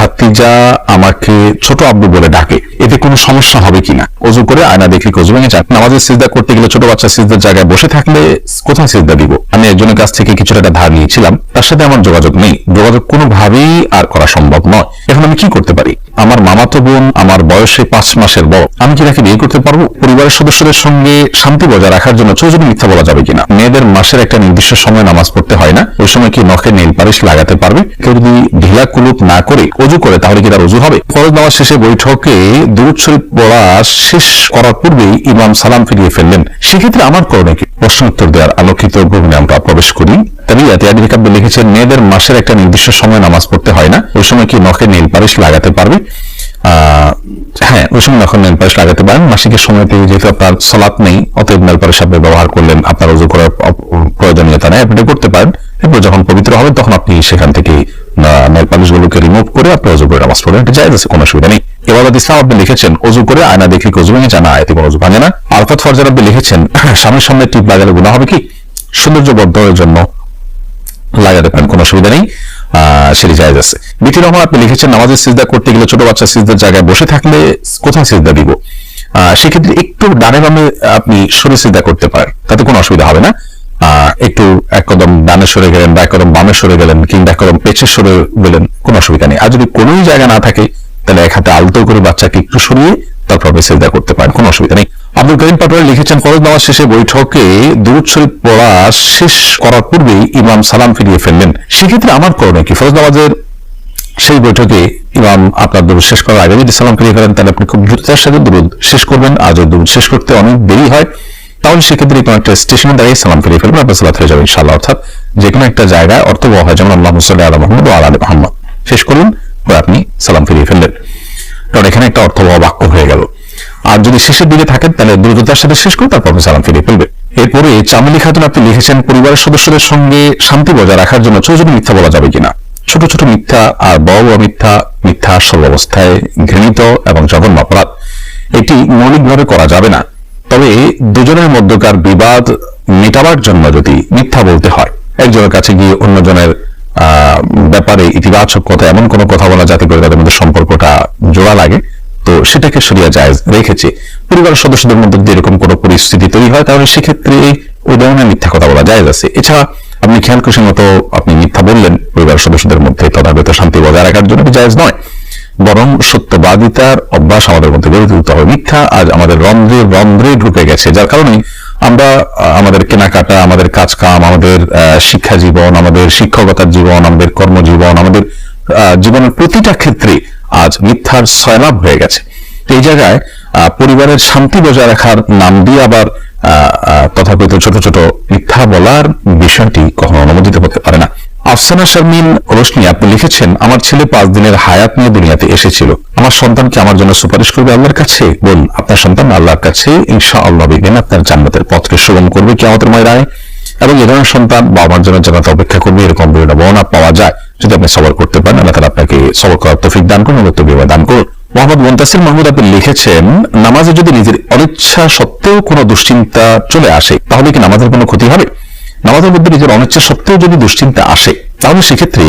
ভাতিজা আমাকে ছোট আব্বু বলে ডাকে। এতে কোনো সমস্যা হবে কিনা? অজু করে আয়না দেখে কি অজু ভেঙে যান নামাজের সিজদা করতে গেলে ছোট বাচ্চা সিজদার জায়গায় বসে থাকলে কোথায় সিজদা দিব? আমি একজনের কাছ থেকে কিছুটা একটা ধার নিয়েছিলাম, তার সাথে আমার যোগাযোগ নেই। যোগাযোগ কোনোভাবেই আর করা সম্ভব নয়। এখন আমি কি করতে পারি? আমার মামাতো বোন, আমার বয়সে পাঁচ মাসের বড়, আমি কি তাকে বিয়ে করতে পারব? পরিবারের সদস্যদের সঙ্গে শান্তি বজায় রাখার জন্য চৌজনে মিথ্যা বলা যাবে কিনা? মেয়েদের মাসের একটা নির্দিষ্ট সময় নামাজ পড়তে হয় না। ওই সময় কি নখে নেল পালিশ লাগাতে পারবে? কেউ যদি ঢিলা কুলুপ না করে অজু করে, তাহলে কি তার অজু হবে? ফরজ নামাজ শেষে বৈঠকে দুরুদ শরীফ পড়া শেষ করার পূর্বেই ইমাম সালাম ফিরিয়ে ফেললেন। সেক্ষেত্রে আমার করণীয় কি? প্রশ্ন উত্তর দেওয়ার আলোকিত ভূমিনে আমরা প্রবেশ করি। লিখেছেন, মেয়েদের মাসের একটা নির্দিষ্ট সময় নামাজ পড়তে হয় না। ওই সময় কি নখে নেল পালিশ লাগাতে পারবে? হ্যাঁ ওই সময় নখন নেল পালিশ লাগাতে পারেন। মাসিকের সময়তে যেহেতু আপনার সলাপ নেই, অতএব নেল পালিশ আপনি ব্যবহার করলেন, আপনার অজু করার প্রয়োজনীয়তা নেই, আপনি করতে পারেন। এরপর যখন পবিত্র হবেন তখন আপনি সেখান থেকে নেল পালিশ গুলোকে রিমুভ করে আপনি অজু করে নামাজ পড়বেন। এটা জায়গা আছে, কোনো অসুবিধা নেই। এবাদত ইসলাম আপনি লিখেছেন, অজু করে আয়না দেখে কি অজু ভেঙে জানা আয়তে কোনো অজু ভাঙে না। আলফাত ফরজার আপনি লিখেছেন, স্বামীর সামনে টিপ লাগালে গুণা হবে কি? সৌন্দর্য বর্ধনের জন্য লাগাতে পারেন, কোনো অসুবিধা নেই। সেটি জায়েজ আছে। বিটি রহমান আপনি লিখেছেন, নামাজের সিজদা করতে গেলে ছোট বাচ্চা সিজদার জায়গায় বসে থাকলে কোথায় সিজদা দিব? সেক্ষেত্রে একটু ডানে বামে আপনি সরে সিজদা করতে পারেন, তাতে কোনো অসুবিধা হবে না। একটু এক কদম ডানে সরে গেলেন, বা এক কদম বামে সরে গেলেন, কিংবা এক কদম পেছে সরে গেলেন, কোনো অসুবিধা নেই। আর যদি কোনোই জায়গা না থাকে, তাহলে এক হাতে আলতো করে বাচ্চাকে একটু সরিয়ে তারপর আপনি করতে পারেন, কোনো অসুবিধা নেই। আব্দুল করিম পাটোয়ারি লিখেছেন, ফরজ নামাজ শেষে বৈঠকে দুরুদ শরীফ পড়া শেষ করার পূর্বেই ইমাম সালাম ফিরিয়ে ফেললেন। সেক্ষেত্রে আমার করণীয় কি? ফরজ নামাজের সেই বৈঠকে ইমাম আপনার দরুদ শেষ করার আগে যদি সালাম ফিরিয়ে ফেলেন, তাহলে আপনি খুব দ্রুততার সাথে দরুদ শেষ করবেন আর যদি দরুদ শেষ করতে অনেক দেরি হয়। তাহলে সেক্ষেত্রে কোনো একটা স্টেশনে দাঁড়িয়ে সালাম ফিরিয়ে ফেলবেন আপনার সালাত হয়ে যাবে ইনশাআল্লাহ। অর্থাৎ যে কোনো একটা জায়গায় অর্থবহ হয়, যেমন আল্লাহ মুসল্লি আলা মোহাম্মদ ও আলা মোহাম্মদ। শেষ করুন আপনি সালাম ফিরিয়ে ফেললেন। কারণ এখানে একটা অর্থবহ বাক্য হয়ে গেল। আর যদি শেষের দিকে থাকেন, তাহলে দ্রুততার সাথে শেষ করে তারপর আপনি সালাম ফিরিয়ে ফেলবে এরপরে চামেলি খাতুন আপনি লিখেছেন, পরিবারের সদস্যদের সঙ্গে শান্তি বজায় রাখার জন্য ছোট ছোট মিথ্যা বলা যাবে কিনা? ছোট ছোট মিথ্যা আর বড় বড় মিথ্যা মিথ্যা সর্বাবস্থায় ঘৃণিত এবং জঘন্য অপরাধ। এটি মৌলিকভাবে করা যাবে না। তবে দুজনের মধ্যকার বিবাদ মেটাবার জন্য যদি মিথ্যা বলতে হয়, একজনের কাছে গিয়ে অন্যজনের ব্যাপারে ইতিবাচক কথা, এমন কোনো কথা বলা যাতে করে তাদের মধ্যে সম্পর্কটা জোড়া লাগে, তো সেটাকে সরিয়া যায় রেখেছে। পরিবারের সদস্যদের মধ্যে যদি এরকম কোনো পরিস্থিতি তৈরি হয়, তাহলে সেক্ষেত্রে ওই ধরনের মিথ্যা কথা বলা যায় আছে। এছাড়া আপনি খেয়াল খুশি মতো আপনি মিথ্যা বললেন, পরিবারের সদস্যদের মধ্যে তথাগত শান্তি বজায় রাখার জন্য জায়েজ নয়। বরং সত্যবাদিতার অভ্যাস আমাদের মধ্যে গড়ে তুলতে হবে। মিথ্যা আজ আমাদের রন্ধ্রে রন্ধ্রে ঢুকে গেছে, যার কারণে আমরা আমাদের কেনাকাটা, আমাদের কাজ কাম আমাদের শিক্ষা জীবন আমাদের শিক্ষকতার জীবন, আমাদের কর্মজীবন, আমাদের জীবনের প্রতিটা ক্ষেত্রে আজ মিথ্যার সয়লাভ হয়ে গেছে। এই জায়গায় পরিবারের শান্তি বজায় রাখার নাম দিয়ে আবার তথাকথিত ছোট ছোট মিথ্যা বলার বিষয়টি কখনো অনুমোদিত হতে পারে না। আফসানা শারমিন রোশনি, আপনি লিখেছেন, আমার ছেলে পাঁচ দিনের হায়াত নিয়ে দুনিয়াতে এসেছিল। আমার সন্তানকে আমার জন্য সুপারিশ করবে আল্লাহর কাছে? বল আপনার সন্তান আল্লাহর কাছে ইনশা আল্লাহ বিজ্ঞান আপনার জান্নাতের পথকে সুগম করবে কি আমাদের ময়রায় এবং এ ধরনের সন্তান বাবার জন্য জানাতে অপেক্ষা করবে, এরকম বিভিন্ন বর্ণনা পাওয়া যায়। যদি আপনি সবর করতে পারেন, আল্লাহ আপনাকে সবর করার তৌফিক দান করুন, এবং তৌফিক দান করুন। মোহাম্মদ মুন্তাসির মাহমুদ, আপনি লিখেছেন, নামাজে যদি নিজের অনিচ্ছা সত্ত্বেও কোনো দুশ্চিন্তা চলে আসে, তাহলে কি নামাজের কোনো ক্ষতি হবে? নামাজের মধ্যে নিজের অনিচ্ছা সত্ত্বেও যদি দুশ্চিন্তা আসে, তাহলে সেক্ষেত্রে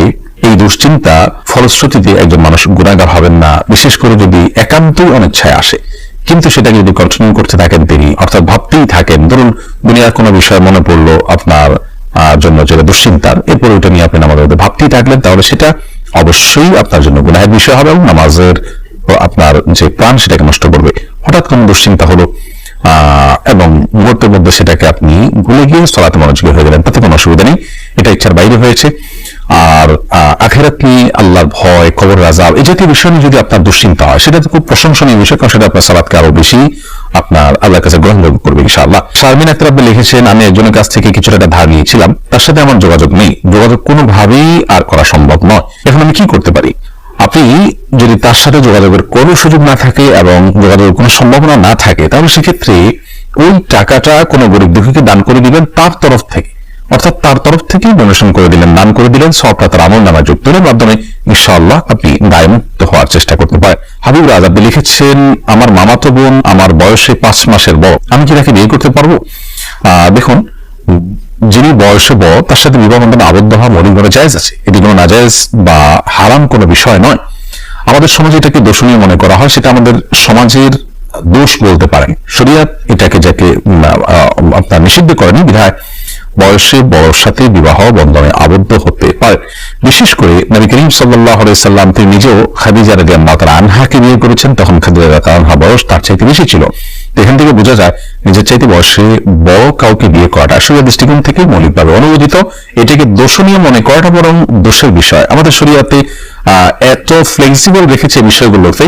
এই দুশ্চিন্তা ফলশ্রুতিতে একজন মানুষ গুণাগার হবেন না। বিশেষ করে যদি একান্তই অনিচ্ছায় আসে। কিন্তু সেটাকে যদি কন্টিনিউ করতে থাকেন তিনি, অর্থাৎ ভাবতেই থাকেন, ধরুন দুনিয়ার কোনো বিষয় মনে পড়ল আপনার জন্য যেটা দুশ্চিন্তার, এরপরে ওইটা নিয়ে আপনি নামাজের মধ্যে ভাবতেই থাকলেন, তাহলে সেটা অবশ্যই আপনার জন্য গুনাহের বিষয় হবে এবং নামাজের, আপনার যে প্রাণ সেটাকে নষ্ট করবে। হঠাৎ কোনো দুশ্চিন্তা হলো এবং মুহূর্তের মধ্যে সেটাকে আপনি ভুলে গিয়ে সলাতে মনোযোগী হয়ে গেলেন, তাতে কোনো অসুবিধা নেই। এটা ইচ্ছার বাইরে হয়েছে। আর আখেরাত নিয়ে আল্লাহর ভয়, কবর রাজাব এই জাতীয় বিষয় নিয়ে যদি আপনার দুশ্চিন্তা হয়, সেটা তো খুব প্রশংসনীয় বিষয়, কারণ সেটা আপনার সালাদকে আরও বেশি আপনার আল্লাহর কাছে গ্রহণযোগ্য করবে ইনশাআল্লাহ। শারমিন আক্তার আপনি লিখেছেন, আমি একজনের কাছ থেকে কিছুটা একটা ধার নিয়েছিলাম, তার সাথে আমার যোগাযোগ নেই। যোগাযোগ কোনোভাবেই আর করা সম্ভব নয়। এখন আমি কি করতে পারি? আপনি যদি তার সাথে যোগাযোগের কোনো সুযোগ না থাকে এবং যোগাযোগের কোনো সম্ভাবনা না থাকে, তাহলে সেক্ষেত্রে ওই টাকাটা কোনো গরিব দুঃখীকে দান করে দিবেন তার তরফ থেকে। অর্থাৎ তার তরফ থেকেই ডোনেশন করে দিলেন, দান করে দিলেন, সবটা তার আমল নামা যুক্ত এর মাধ্যমে ইনশাআল্লাহ আপনি দায়মুক্ত হওয়ার চেষ্টা করতে পারেন। হাবিব রাজ লিখেছেন, আমার মামাতো বোন আমার বয়সে পাঁচ মাসের বড়। আমি কি তাকে বিয়ে করতে পারব? দেখুন, যিনি বয়সে বড়, তার সাথে বিবাহ বন্ধনে আবদ্ধ হওয়া মৌলিকভাবে জায়েজ আছে। এটি কোনো নাজায়েজ বা হারাম কোনো বিষয় নয়। আমাদের সমাজে এটাকে দোষণীয় মনে করা হয়, সেটা আমাদের সমাজের দোষ বলতে পারেন। শরিয়াত এটাকে যাকে আপনার নিষিদ্ধ করেনি বিধায় বয়সে, বড়র সাথে বিবাহ বন্ধনে আবদ্ধ হতে পারে। বিশেষ করে নবী করিম সাল্লাহ সাল্লাম তিনি নিজেও খাদিজা রাজি মাতার আনহাকে বিয়ে করেছেন, তখন খাদিজা আনহা বয়স তার চাইতে বেশি ছিল। এখান থেকে বোঝা যায় নিজের চাইতে বয়সে বড় কাউকে বিয়ে করাটা শরীয় দৃষ্টিকোণ থেকে মৌলিকভাবে অনুমোদিত। এটাকে দোষণীয় মনে করাটা বরং দোষের বিষয়। আমাদের শরীয়তে এত ফ্লেক্সিবল রেখেছে বিষয়গুলোতে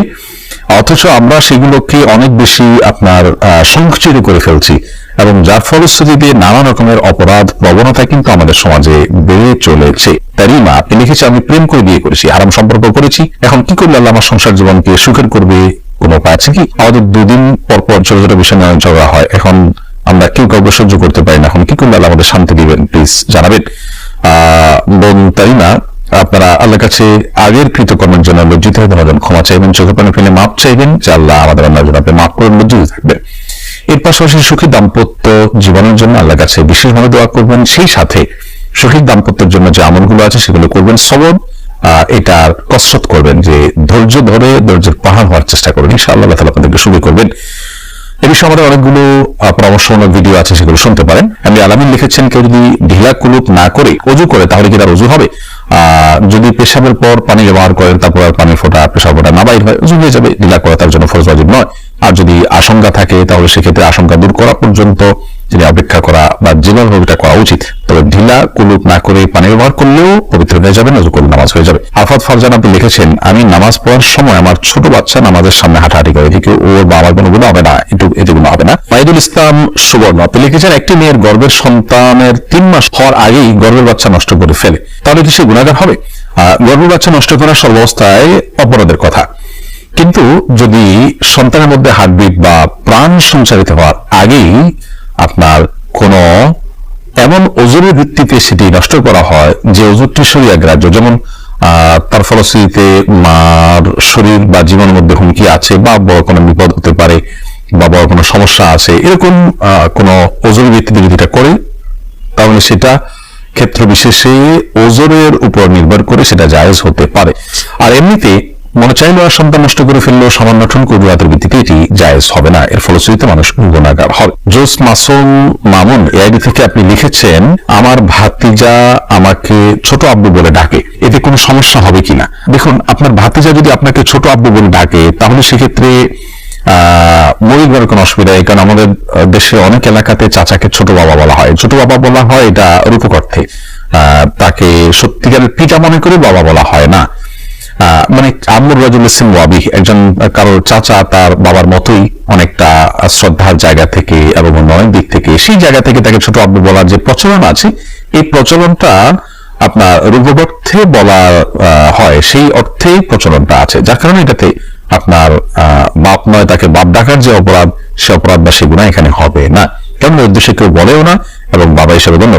অথচ আমরা সেগুলোকে অনেক বেশি আপনার সংকুচিত করে ফেলছি। এবং যার ফলশ্রুতিতে নানা রকমের অপরাধ প্রবণতা কিন্তু আমাদের সমাজে বেড়ে চলেছে। তারিমা আপনি লিখেছে আমি প্রেম করে বিয়ে করেছি, আরাম সম্পর্ক করেছি। এখন কি করলে আল্লাহ আমার সংসার জীবনকে সুখের করবে? কোনো উপায় আছে কি আমাদের দুদিন পর পর ছোট ছোট বিষয় নিয়ে ঝগড়া হয়। এখন আমরা কেউ কাউকে সহ্য করতে পারি না। এখন কি করলে আল্লাহ আমাদের শান্তি দিবেন? প্লিজ জানাবেন। বোন তারিমা আপনারা আল্লাহর কাছে আগের কৃতকর্মের জন্য লজ্জিত হয়ে ধরেন ক্ষমা চাইবেন চোখে পানি ফেলে মাপ চাইবেন যে আল্লাহ আমাদের আল্লাহর জন্য আপনি মাফ করে লজ্জিত থাকবেন। এর পাশাপাশি সুখী দাম্পত্য জীবনের জন্য আল্লাহর কাছে বিশেষভাবে দোয়া করবেন। সেই সাথে সুখী দাম্পত্যের জন্য যে আমলগুলো আছে সেগুলো করবেন। সবর এটার কসরত করবেন যে ধৈর্য ধরে ধৈর্যের পাহাড় হওয়ার চেষ্টা করবেন। ইনশাআল্লাহ আল্লাহ তাআলা আপনাদেরকে সুখী করবেন। এ বিষয়ে আমাদের অনেকগুলো আহ, পরামর্শমূলক ভিডিও আছে সেগুলো শুনতে পারেন। আমি আলামিন লিখেছেন কেউ যদি ঢিলা কুলুপ না করে অজু করে তাহলে কি তার অজু হবে? যদি পেশাবের পর পানি ব্যবহার করেন তারপর আর পানি ফোটা পেশাব ফোটা না বাইর হয় অজু হয়ে যাবে। ঢিলা করা তার জন্য ফরজ নয়। আর যদি আশঙ্কা থাকে তাহলে সেক্ষেত্রে আশঙ্কা দূর করা পর্যন্ত তিনি অপেক্ষা করা বা যেভাবে এটা করা উচিত তবে ঢিলা কুলুপ না করে পানি ব্যবহার করলেও পবিত্র হয়ে যাবে নজর নামাজ হয়ে যাবে। আফাত ফারজান আপনি লিখেছেন আমি নামাজ পড়ার সময় আমার ছোট বাচ্চা নামাজের সামনে হাঁটাহাঁটি করে। এদিকে ওর বা আমার কোনো গুণা হবে না একটু এতে গুণা হবে না। মাইদুল ইসলাম সুবর্ণ আপনি লিখেছেন একটি মেয়ের গর্ভের সন্তানের তিন মাস হওয়ার আগেই গর্ভের বাচ্চা নষ্ট করে ফেলে। তাহলে কি সে গুণাগার হবে? আহ, গর্ভের বাচ্চা নষ্ট করা সর্বাবস্থায় অপরাধের কথা। কিন্তু যদি সন্তানের মধ্যে হার্টবিট বা প্রাণ সঞ্চারিত হওয়ার আগেই আপনার কোনো এমন ওজনের ভিত্তিতে সেটি নষ্ট করা হয় যে ওজনটি শরীর গ্রাহ্য। যেমন তার ফলশ্রুতিতে মার শরীর বা জীবনের মধ্যে হুমকি আছে বা বড় কোনো বিপদ হতে পারে বা বড় কোনো সমস্যা আছে, এরকম কোনো ওজনের ভিত্তিতে যদি এটা করে তাহলে সেটা ক্ষেত্র বিশেষে ওজনের উপর নির্ভর করে সেটা জায়েজ হতে পারে। আর এমনিতে মনে চাইলো আর সন্তান নষ্ট করে ফেললেও সামান্য ঠুনকো অজুহাতের ভিত্তিতে এটি জায়েজ হবে না। এর ফলশ্রুতিতে মানুষ গুণাগার হবে। জোস মাসুম মামুন এআইডি থেকে আপনি লিখেছেন আমার ভাতিজা আমাকে ছোট আব্বু বলে ডাকে। এতে কোনো সমস্যা হবে কিনা দেখুন আপনার ভাতিজা যদি আপনাকে ছোট আব্বু বলে ডাকে তাহলে সেক্ষেত্রে মৌলিকভাবে কোনো অসুবিধা নেই কারণ আমাদের দেশে অনেক এলাকাতে চাচাকে ছোট বাবা বলা হয়। ছোট বাবা বলা হয় এটা রূপক অর্থে। আহ, তাকে সত্যিকারের পিতা মনে করে বাবা বলা হয় না। মানে আম্মুর রাজুল ইসলাম ওয়াবি, একজন কারোর চাচা তার বাবার মতোই অনেকটা শ্রদ্ধার জায়গা থেকে এবং অনেক দিক থেকে সেই জায়গা থেকে তাকে ছোট আব্বু বলার যে প্রচলন আছে, এই প্রচলনটা আপনার রূপক অর্থে বলা হয় সেই অর্থেই প্রচলনটা আছে। যার কারণে এটাতে আপনার বাপ নয়, তাকে বাপ ডাকার যে অপরাধ, সে অপরাধ বা সে গুণা এখানে হবে না। এর উদ্দেশ্যে কেউ বলেও না এবং বাবা হিসেবে গণ্য